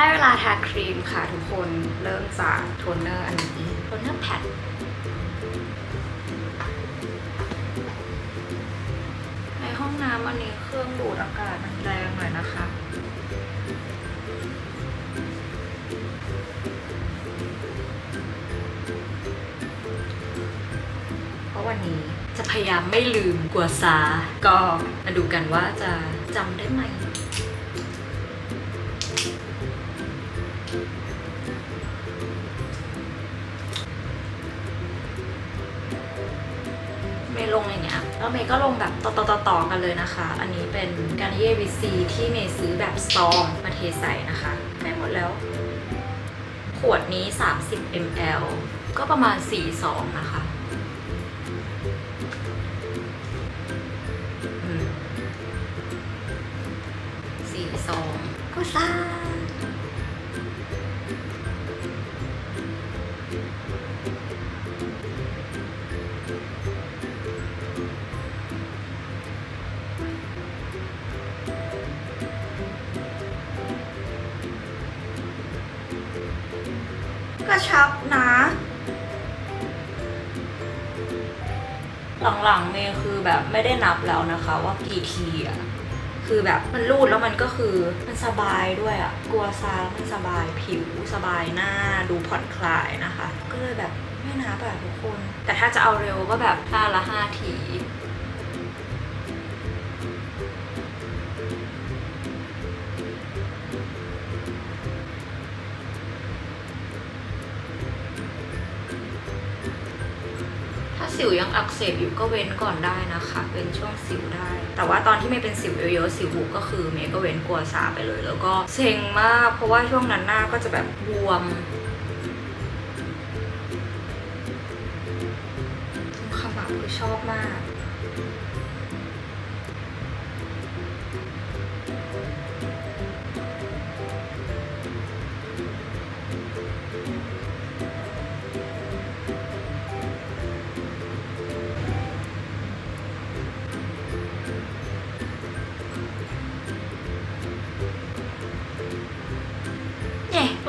ได้เวลาทาครีมค่ะทุกคนเริ่มจากโทนเนอร์อันนี้โทนเนอร์แพดในห้องน้ำอันนี้เครื่องดูดอากาศแรงหน่อยนะคะเพราะวันนี้จะพยายามไม่ลืมกัวซา ก็มาดูกันว่าจะจำได้ไหม เมย์ลงอย่างเงี้ย แล้วเมย์ก็ลงแบบต่อๆต่อๆกันเลยนะคะ อันนี้เป็นการเย่วิซีที่เมย์ซื้อแบบซองมาเทใส่นะคะใกล้หมดแล้ว ขวดนี้ 30 ml ก็ประมาณ4ซองนะคะสี่ซองก็ซ่า ก็ชับนะ หลังๆเมย์คือแบบไม่ได้นับแล้วนะคะ ว่ากี่ทีอะคือแบบมันรูดแล้วมันก็คือมันสบายด้วยอะกลัวซาแล้วมันสบายผิวสบายหน้าดูผ่อนคลายนะคะ ก็เลยแบบไม่นับอะทุกคน แต่ถ้าจะเอาเร็วก็แบบท่าละห้าที วยังอักเสบอยู่ก็เว้นก่อนได้นะคะเป็นช่วงสิวได้ แต่ว่าตอนที่ไม่เป็นสิวเยอะๆสิวบุก็คือเมย์ก็เว้นกลัวสาไปเลย แล้วก็เซ็งมากเพราะว่าช่วงนั้นหน้าก็จะแบบบวมขมับคือชอบมาก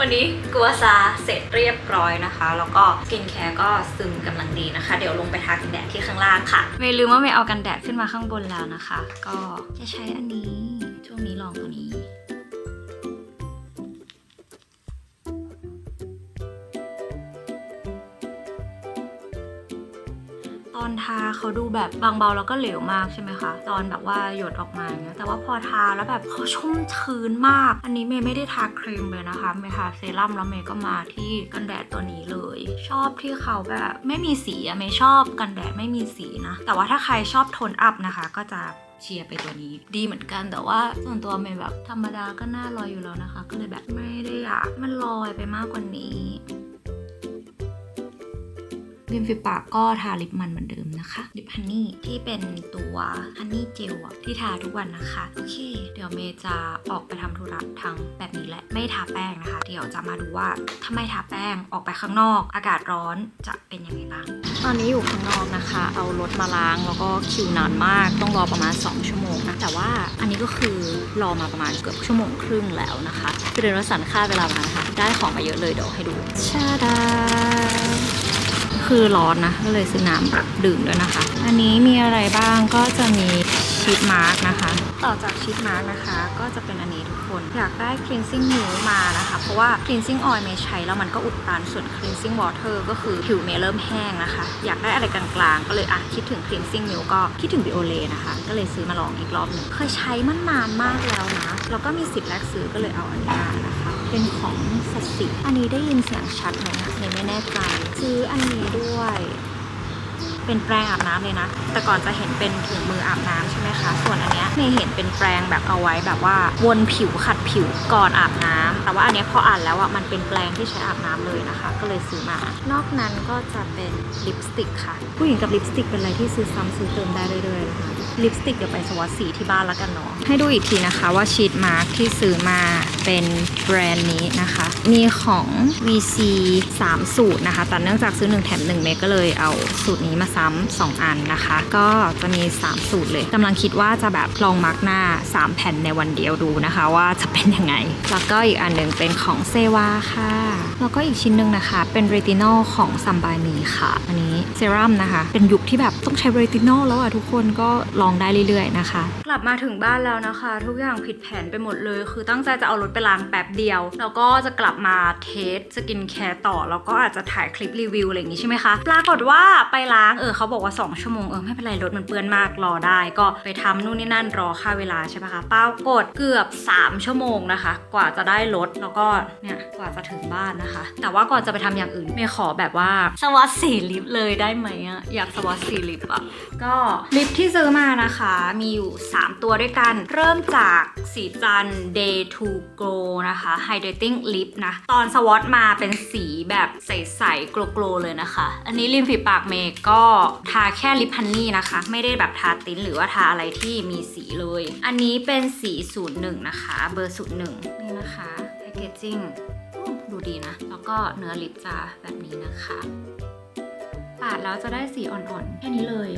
นนี้กัวซาเสร็จเรียบร้อยนะคะ แล้วก็สกินแคร์ก็ซึมกำลังดีนะคะ เดี๋ยวลงไปทากันแดดที่ข้างล่างค่ะไม่ลืมว่าไม่เอากันแดดขึ้นมาข้างบนแล้วนะคะ ก็จะใช้อันนี้ช่วงนี้ลองตัวนี้ อนทาเขาดูแบบบางเบาแล้วก็เหลวมากใช่ไหมคะ ตอนแบบว่าหยดออกมาเงี้ยแต่ว่าพอทาแล้วแบบเขาชุ่มชื้นมาก อันนี้เมย์ไม่ได้ทาครีมเลยนะคะเมย์ทาเซรั่มแล้วเมย์ก็มาที่กันแดดตัวนี้เลย ชอบที่เขาแบบไม่มีสีอะเมย์ชอบกันแดดไม่มีสีนะ แต่ว่าถ้าใครชอบโทนอัพนะคะ ก็จะเชียร์ไปตัวนี้ดีเหมือนกันแต่ว่าส่วนตัวเมย์แบบธรรมดาก็หน้าลอยอยู่แล้วนะคะ ก็เลยแบบไม่ได้อยากมันลอยไปมากกว่านี้ ริมฝีปากก็ทาลิปมันเหมือนเดิมนะคะลิปฮันนี่ที่เป็นตัวฮันนี่เจลอะที่ทาทุกวันนะคะ โอเค เดี๋ยวเมย์จะออกไปทำธุระทางแบบนี้แหละไม่ทาแป้งนะคะ เดี๋ยวจะมาดูว่าถ้าไม่ทาแป้งออกไปข้างนอก อากาศร้อนจะเป็นยังไงบ้าง ตอนนี้อยู่ข้างนอกนะคะ เอารถมาล้างแล้วก็คิวนานมาก ต้องรอประมาณ 2 ชั่วโมงนะแต่ว่าอันนี้ก็คือรอมาประมาณเกือบชั่วโมงครึ่งแล้วนะคะคือเดินรถสันค่าเวลามานะคะได้ของมาเยอะเลยเดี๋ยวให้ดูชาดา คือร้อนนะก็เลยซื้อน้ำดื่มด้วยนะคะ อันนี้มีอะไรบ้างก็จะมีชีสมาร์กนะคะ ต่อจากชีสมาร์กนะคะ ก็จะเป็นอันนี้ทุกคน อยากได้ cleansing milk มานะคะ เพราะว่า cleansing oil เมย์ใช้แล้วมันก็อุดตันส่วน cleansing water ก็คือผิวเมย์เริ่มแห้งนะคะ อยากได้อะไรกลางๆก็เลยอะคิดถึง cleansing milk ก็คิดถึง Biolay นะคะ ก็เลยซื้อมาลองอีกรอบหนึ่งเคยใช้มันนานมากแล้วนะแล้วก็มีสิทธิ์แรกซื้อก็เลยเอาอันนี้มานะคะ เป็นของสัตสิอันนี้ได้ยินเสียงชัดไหมนะ แน่ใจซื้ออันนี้ด้วย เป็นแปรงอาบน้ำเลยนะ แต่ก่อนจะเห็นเป็นถุงมืออาบน้ำใช่ไหมคะ ส่วนอันเนี้ยเมย์เห็นเป็นแปรงแบบเอาไว้แบบว่าวนผิวขัดผิวก่อนอาบน้ำแต่ว่าอันเนี้ยพออ่านแล้วอะมันเป็นแปรงที่ใช้อาบน้ำเลยนะคะ ก็เลยซื้อมา นอกนั้นก็จะเป็นลิปสติกค่ะ ผู้หญิงกับลิปสติกเป็นอะไรที่ซื้อซ้ำซื้อเติมได้เรื่อยๆนะคะลิปสติกเดี๋ยวไปสวอตสีที่บ้านแล้วกันเนาะให้ดูอีกทีนะคะว่าชีทมาร์กที่ซื้อมาเป็นแบรนด์นี้นะคะ มีของ VC 3 สูตรนะคะ แต่เนื่องจากซื้อ 1 แถม 1 เมกก็เลยเอาสูตรนี้มาใส่ซ้ำสองอันนะคะ ก็จะมี 3 สูตรเลยกำลังคิดว่าจะแบบลองมาร์กหน้า 3 แผ่นในวันเดียวดูนะคะ ว่าจะเป็นยังไง แล้วก็อีกอันหนึ่งเป็นของเซวาค่ะ แล้วก็อีกชิ้นหนึ่งนะคะ เป็นเรตินอลของซัมบานีค่ะ อันนี้เซรั่มนะคะ เป็นยุคที่แบบต้องใช้เรตินอลแล้วอะทุกคนก็ลองได้เรื่อยๆนะคะ กลับมาถึงบ้านแล้วนะคะ ทุกอย่างผิดแผนไปหมดเลย คือตั้งใจจะเอารถไปล้างแป๊บเดียว แล้วก็จะกลับมาเทสสกินแคร์ต่อแล้วก็อาจจะถ่ายคลิปรีวิวอะไรอย่างงี้ใช่ไหมคะปรากฏว่าไปล้างเออเขาบอกว่า 2 ชั่วโมงเออไม่เป็นไรรถมันเปื้อนมากรอได้ ก็ไปทำนู่นนี่นั่นรอค่าเวลาใช่ไหมคะปรากฏเกือบ 3 ชั่วโมงนะคะ กว่าจะได้รถแล้วก็เนี่ยกว่าจะถึงบ้านนะคะ แต่ว่าก่อนจะไปทำอย่างอื่นเมย์ขอแบบว่าสวอตสีลิปเลยได้ไหมอะอยากสวอตสีลิปอะก็ลิปที่ซื้อมานะคะ มีอยู่ 3 ตัวด้วยกันเริ่มจากสีจัน Day to Glow นะคะ Hydrating Lip นะ ตอนสวอตมาเป็นสีแบบใสๆโกลๆเลยนะคะ อันนี้ริมฝีปากเมย์ก็ทาแค่ลิปฮันนี่นะคะ ไม่ได้แบบทาติ้นหรือว่าทาอะไรที่มีสีเลย อันนี้เป็นสี 01 นะคะ เบอร์ 01 นี่นะคะแพคเกจจิ้งดูดีนะ แล้วก็เนื้อลิปจะแบบนี้นะคะ ปาดแล้วจะได้สีอ่อนๆ แค่นี้เลย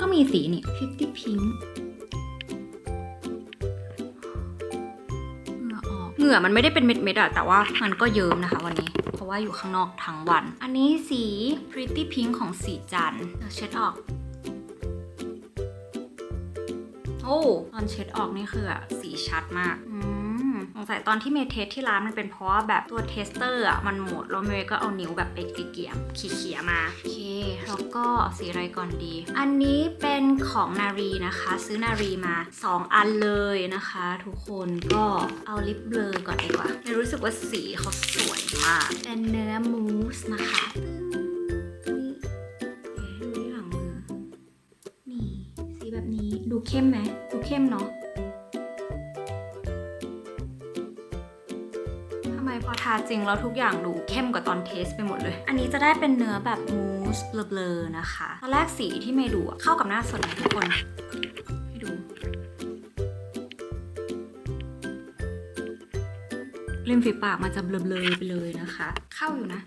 ก็มีสีนี่50 pink เหงื่อออก เหงื่อมันไม่ได้เป็นเม็ดๆอะแต่ว่ามันก็เยิ้มนะคะวันนี้ ราะว่าอยู่ข้างนอกทั้งวัน อันนี้สี pretty pink ของสีจันเดี๋ยวเช็ดออก โอ้ตอนเช็ดออกนี่คืออะสีชัดมากม งสัยตอนที่เมย์เทสที่ร้านมันเป็นเพราะว่าแบบตัวเทสเตอร์อะมันหมดแล้วเมย์ก็เอานิ้วแบบไปเกี่ยมๆขีเขียๆมาโอเคแล้วก็เอาสีอะไรก่อนดี อันนี้เป็นของนารีนะคะ ซื้อนารีมา 2 อันเลยนะคะ ทุกคนก็เอาลิปเบลอก่อนดีกว่าเมย์รู้สึกว่าสีเขาสวยมากเป็นเนื้อมูสนะคะตึ้งนี่เอ๊ะดูที่หลังมือนี่สีแบบนี้ดูเข้มไหมดูเข้มเนาะ จริงแล้วทุกอย่างดูเข้มกว่าตอนเทสไปหมดเลย อันนี้จะได้เป็นเนื้อแบบมูสเบลอๆนะคะตอนแรกสีที่เมย์ดูเข้ากับหน้าสดทุกคนให้ดูริมฝีปากมันจะเบลอๆไปเลยนะคะ เข้าอยู่นะ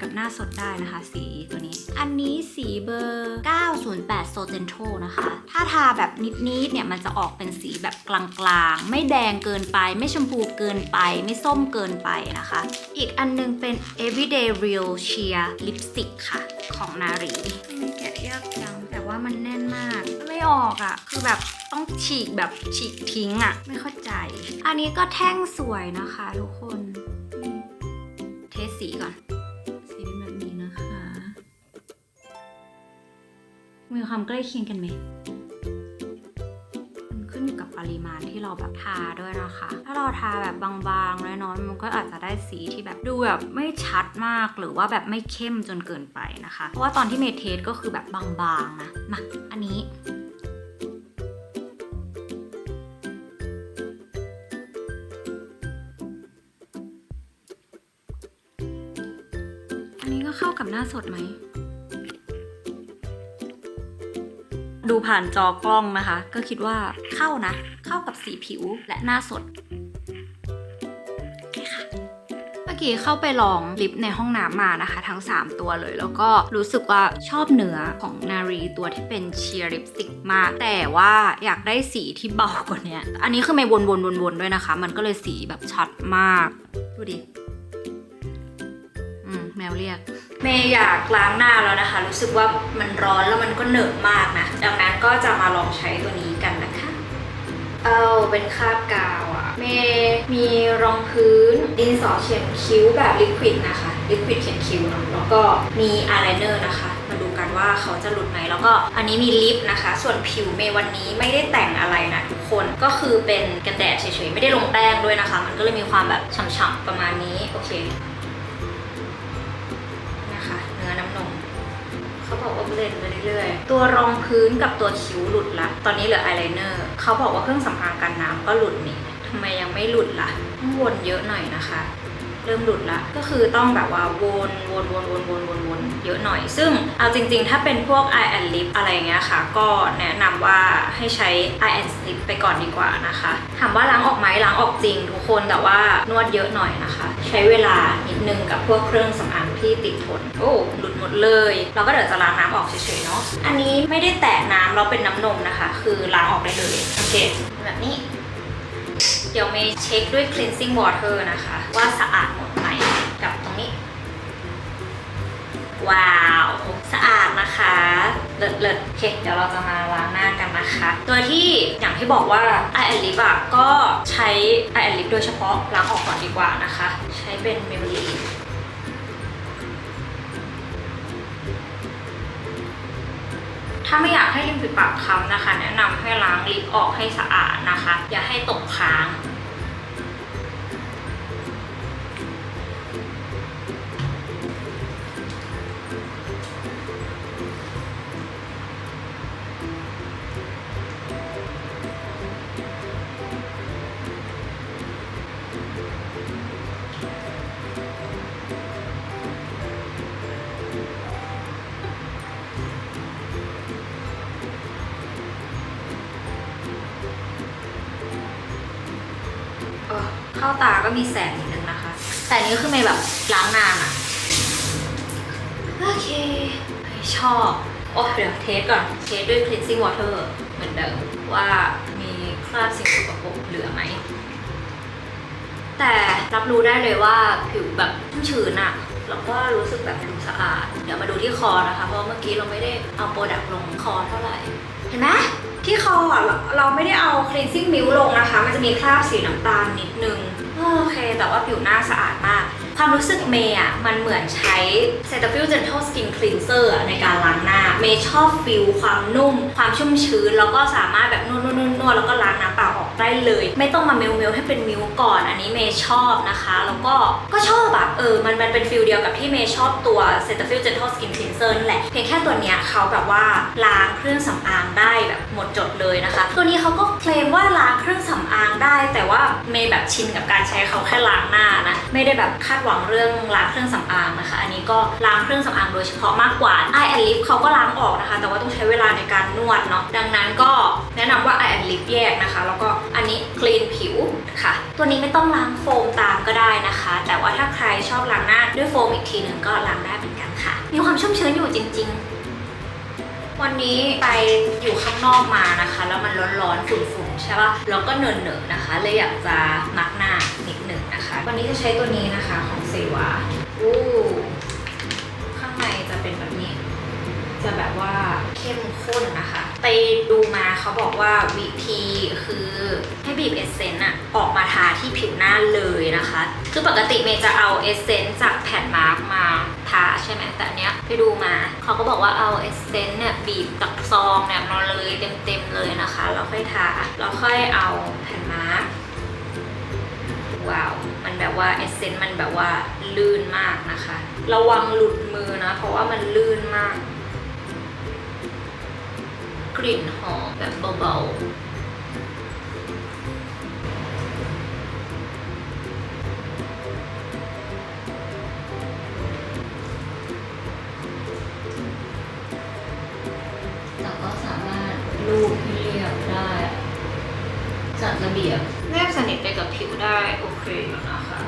กับหน้าสดได้นะคะ สีตัวนี้ อันนี้สีเบอร์ 908โซเจนโทนะคะ ถ้าทาแบบนิดๆเนี่ยมันจะออกเป็นสีแบบกลางๆ ไม่แดงเกินไป ไม่ชมพูเกินไป ไม่ส้มเกินไปนะคะ อีกอันนึงเป็น everyday real sheer lipstick ค่ะ ของนารีไม่แกะยากจังแต่ว่ามันแน่นมาก ไม่ออกอะ่ะ คือแบบต้องฉีกแบบฉีกทิ้งอะ่ะ ไม่เข้าใจ อันนี้ก็แท่งสวยนะคะทุกคนนี่เทสสีก่อน มีความใกล้เคียงกันไหมมันขึ้นอยู่กับปริมาณที่เราแบบทาด้วยนะคะ ถ้าเราทาแบบบางๆน้อยๆมันก็อาจจะได้สีที่แบบดูแบบไม่ชัดมากหรือว่าแบบไม่เข้มจนเกินไปนะคะ เพราะว่าตอนที่เมทเทสก็คือแบบบางๆนะมาอันนี้อันนี้ก็เข้ากับหน้าสดไหม ดูผ่านจอกล้องนะคะ ก็คิดว่าเข้านะ เข้ากับสีผิวและหน้าสดเคค่ะเมื่อกี้เข้าไปลองลิปในห้องน้ำมานะคะ ทั้ง 3 ตัวเลย แล้วก็รู้สึกว่าชอบเนื้อของนารีตัวที่เป็นเชียร์ลิปสติกมาก แต่ว่าอยากได้สีที่เบากว่านี้อันนี้คือไม่วนๆๆๆด้วยนะคะ มันก็เลยสีแบบชัดมาก ดูดิ อืม แมวเรียก เมย์อยากล้างหน้าแล้วนะคะ รู้สึกว่ามันร้อนแล้วมันก็เหนอะมากนะ ดังนั้นก็จะมาลองใช้ตัวนี้กันนะคะ เอาเป็นคราบกาวอะเมย์มีรองพื้นดินสอเขียนคิ้วแบบลิควิดนะคะลิควิดเขียนคิ้วเนาะแล้วก็มีอายไลเนอร์นะคะมาดูกันว่าเขาจะหลุดไหมแล้วก็อันนี้มีลิปนะคะ ส่วนผิวเมย์วันนี้ไม่ได้แต่งอะไรนะทุกคนก็คือเป็นกันแดดเฉยๆไม่ได้ลงแป้งด้วยนะคะ มันก็เลยมีความแบบฉ่ำๆประมาณนี้โอเค เขาบอกว่าเบลนไปเรื่อยๆ ตัวรองพื้นกับตัวคิ้วหลุดละ ตอนนี้เหลืออายไลเนอร์เขาบอกว่าเครื่องสำอางกันน้ำก็หลุดนี่ทำไมยังไม่หลุดละ่ะต้องวนเยอะหน่อยนะคะ เริ่มหลุดละ ก็คือต้องแบบว่าวนวนวนวนวนวนวนเยอะหน่อย ซึ่งเอาจริงๆ ถ้าเป็นพวก eye and lip อะไรเงี้ยค่ะ ก็แนะนำว่าให้ใช้ eye and lip ไปก่อนดีกว่านะคะถามว่าล้างออกไหมล้างออกจริงทุกคนแต่ว่านวดเยอะหน่อยนะคะ ใช้เวลานิดนึงกับพวกเครื่องสำอาง ที่ติดทนโอ้หลุดหมดเลย เราก็เดี๋ยวจะล้างน้ำออกเฉยๆเนาะอันนี้ไม่ได้แตะน้ำเราเป็นน้ำนมนะคะ คือล้างออกได้เลยโอเคแบบนี้ เดี๋ยวเมย์เช็คด้วย cleansing water นะคะ ว่าสะอาดหมดไหมกับตรงนี้ ว้าว สะอาดนะคะเลิศเลิศโอเคเดี๋ยวเราจะมาล้างหน้ากันนะคะ โดยที่อย่างที่บอกว่า eye and lip อะก็ใช้ eye and lip โดยเฉพาะล้างออกก่อนดีกว่านะคะ ใช้เป็น Maybelline ถ้าไม่อยากให้ริมฝีปากค้ำนะคะ แนะนำให้ล้างลิปออกให้สะอาดนะคะ อย่าให้ตกค้าง เข้าตาก็มีแสงนิดนึงนะคะ แต่นี้คือเมย์แบบล้างนานอะโอเค ชอบ โอ้เดี๋ยวเทสก่อน เทสด้วย cleansing water เหมือนเดิมว่ามีคราบสิ่งสกปรกเหลือไหม แต่รับรู้ได้เลยว่าผิวแบบชุ่มชื้นอะแล้วก็รู้สึกแบบดูสะอาด เดี๋ยวมาดูที่คอนะคะ เพราะเมื่อกี้เราไม่ได้เอาโปรดักต์ลงคอเท่าไหร่ เห็นไหม ที่คออะเราเราไม่ได้เอา cleansing milk ลงนะคะ มันจะมีคราบสีน้ำตาลนิดนึง โอเค แต่ว่าผิวหน้าสะอาดมาก ความรู้สึกเมย์อะ มันเหมือนใช้ Cetaphil Gentle Skin Cleanser อะในการล้างหน้า เมย์ชอบฟิลความนุ่ม ความชุ่มชื้น แล้วก็สามารถแบบนวดนวดนวดนวดแล้วก็ล้างน้ำเปล่าออกได้เลย ไม่ต้องมาเมลเมลให้เป็นมิลก่อน อันนี้เมย์ชอบนะคะ แล้วก็ก็ชอบแบบเออมันมันเป็นฟิลเดียวกับที่เมย์ชอบตัว Cetaphil Gentle Skin Cleanser นั่นแหละ เพียงแค่ตัวเนี้ยเขาแบบว่าล้างเครื่องสำอางได้แบบหมดจดเลยนะคะ ตัวนี้เขาก็เคลมว่าล้างเครื่องสำอางได้ แต่ว่าเมย์แบบชินกับการใช้เขาแค่ล้างหน้านะไม่ได้แบบคาดหวังเรื่องล้างเครื่องสำอางนะคะ อันนี้ก็ล้างเครื่องสำอางโดยเฉพาะมากกว่า eye and lip เขาก็ล้างออกนะคะ แต่ว่าต้องใช้เวลาในการนวดเนาะดังนั้นก็แนะนำว่า eye and lip แยกนะคะ แล้วก็อันนี้ clean ผิวค่ะ ตัวนี้ไม่ต้องล้างโฟมตามก็ได้นะคะ แต่ว่าถ้าใครชอบล้างหน้าด้วยโฟมอีกทีหนึ่งก็ล้างได้เหมือนกันค่ะ มีความชุ่มชื้นอยู่จริง ๆวันนี้ไปอยู่ข้างนอกมานะคะ แล้วมันร้อนๆฝุ่นๆใช่ปะแล้วก็เนินๆนะคะเลยอยากจะมักหน้านิดหนึ่งนะคะ วันนี้จะใช้ตัวนี้นะคะข เซวาอู้ข้างในจะเป็นแบบนี้ จะแบบว่าเข้มข้นนะคะ ไปดูมาเขาบอกว่าวิธีคือให้บีบเอสเซนต์อะออกมาทาที่ผิวหน้าเลยนะคะ คือปกติเมย์จะเอาเอสเซนต์จากแผ่นมาร์กมาทาใช่ไหมแต่เนี้ยไปดูมาเขาก็บอกว่าเอาเอสเซนต์เนี่ยบีบจากซองเนี่ยมาเลยเต็มๆเลยนะคะแล้วค่อยทาแล้วค่อยเอาแผ่นมาร์กว้าว แบบว่าเอสเซนต์มันแบบว่าลื่นมากนะคะ ระวังหลุดมือนะ เพราะว่ามันลื่นมาก กลิ่นหอมแบบเบาๆ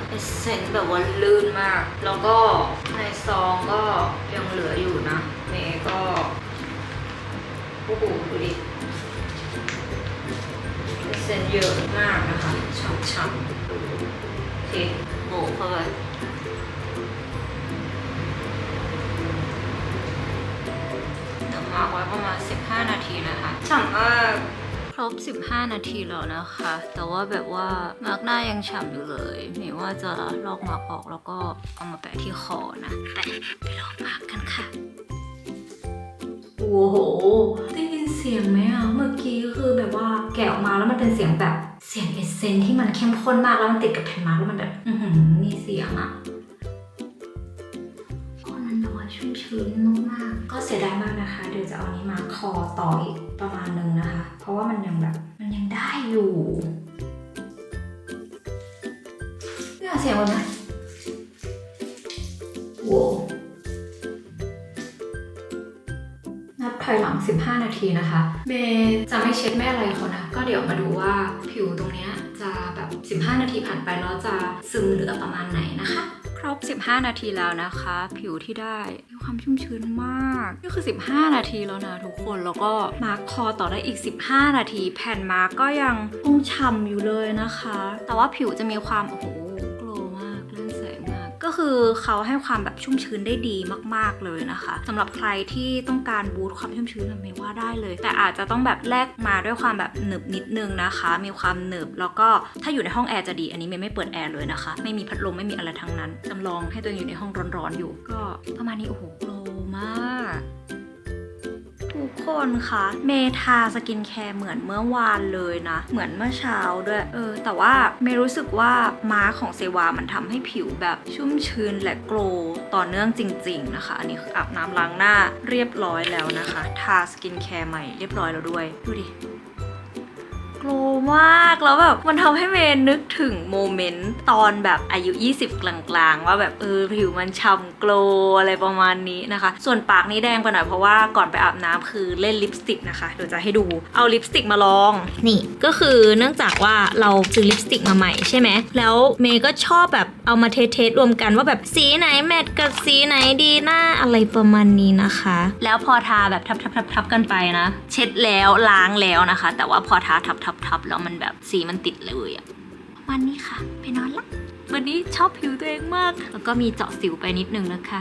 เอสเซนต์แบบว่าลื่นมาก แล้วก็ในซองก็ยังเหลืออยู่นะเมย์ก็โอ้โหดูดิเอสเซนต์เยอะมากนะคะช่ำๆดูโอเคโบกเข้าไปเดี๋ยวมาร์กไว้ประมาณ 15 นาทีนะคะฉ่ำมาก รบ 15 นาทีแล้วนะคะ แต่ว่าแบบว่ามาร์กหน้ายังฉ่ำอยู่เลยหมีว่าจะลอกมาร์กออกแล้วก็เอามาแปะที่คอนะ ไปไปลองมาร์กกันค่ะ โอ้โห ได้ยินเสียงไหมอะ เมื่อกี้คือแบบว่าแกะออกมาแล้วมันเป็นเสียงแบบเสียงเอสเซนที่มันเข้มข้นมากแล้วมันติดกับแผ่นมาร์กแล้วมันแบบ อือหือมีเสียงอะคนมันแบบว่าชุ่มชื้นมากๆ ก็เสียดายมากนะคะ เดี๋ยวจะเอานี้มาคอต่ออีกประมาณนึงนะคะเพ ราะว่ามันยังแบบมันยังได้อยู่เนี่ยเสียงมันไหมโว้นับถอยหลัง 15 นาทีนะคะ เบจะไม่เช็ดแม่อะไรเขานะ ก็เดี๋ยวมาดูว่าผิวตรงเนี้ยจะแบบ 15 นาทีผ่านไปแล้วจะซึมเหลือประมาณไหนนะคะ รบ 15 นาทีแล้วนะคะ ผิวที่ได้มีความชุ่มชื้นมาก นี่คือ 15 นาทีแล้วนะทุกคนแล้วก็มาร์คคอต่อได้อีก 15 นาที แผ่นมาร์กก็ยังคงฉ่ำอยู่เลยนะคะ แต่ว่าผิวจะมีความโอ้โห ก็คือเขาให้ความแบบชุ่มชื้นได้ดีมาก ๆเลยนะคะสำหรับใครที่ต้องการบูตความชุ่มชื้นทำไม่ว่าได้เลย แต่อาจจะต้องแบบแลกมาด้วยความแบบหนึบนิดนึงนะคะ มีความหนึบแล้วก็ถ้าอยู่ในห้องแอร์จะดี อันนี้เมย์ไม่เปิดแอร์เลยนะคะ ไม่มีพัดลมไม่มีอะไรทั้งนั้นจำลองให้ตัวเองอยู่ในห้องร้อนๆอยู่ ก็ประมาณนี้โอ้โหโกลมาก คนคะเมทาสกินแคร์เหมือนเมื่อวานเลยนะ เหมือนเมื่อเช้าด้วย เออ แต่ว่าเมรู้สึกว่ามาของเซวามันทำให้ผิวแบบชุ่มชื้นและโกลว์ต่อเนื่องจริง ๆ นะคะ อันนี้คืออาบน้ำล้างหน้าเรียบร้อยแล้วนะคะ ทาสกินแคร์ใหม่เรียบร้อยแล้วด้วย ดูดิ ลว์มากแล้วแบบมันทำให้เมย์นึกถึงโมเมนต์ตอนแบบอายุ 20 กลางๆ ว่าแบบเออผิวมันฉ่ำโกลว์อะไรประมาณนี้นะคะ ส่วนปากนี้แดงไปหน่อยเพราะว่าก่อนไปอาบน้ำคือเล่นลิปสติกนะคะเดี๋ยวจะให้ดูเอาลิปสติกมาลองนี่ก็คือเนื่องจากว่าเราซื้อลิปสติกมาใหม่ใช่ไหมแล้วเมย์ก็ชอบแบบเอามาเทสๆรวมกันว่าแบบสีไหนแมทกับสีไหนดีหน้าอะไรประมาณนี้นะคะ แล้วพอทาแบบทับๆๆๆกันไปนะ เช็ดแล้วล้างแล้วนะคะ แต่ว่าพอทาทับทับทับแล้วมันแบบสีมันติดเลยอะประมาณนี้ค่ะ ไปนอนละวันนี้ชอบผิวตัวเองมาก แล้วก็มีเจาะสิวไปนิดนึงนะคะ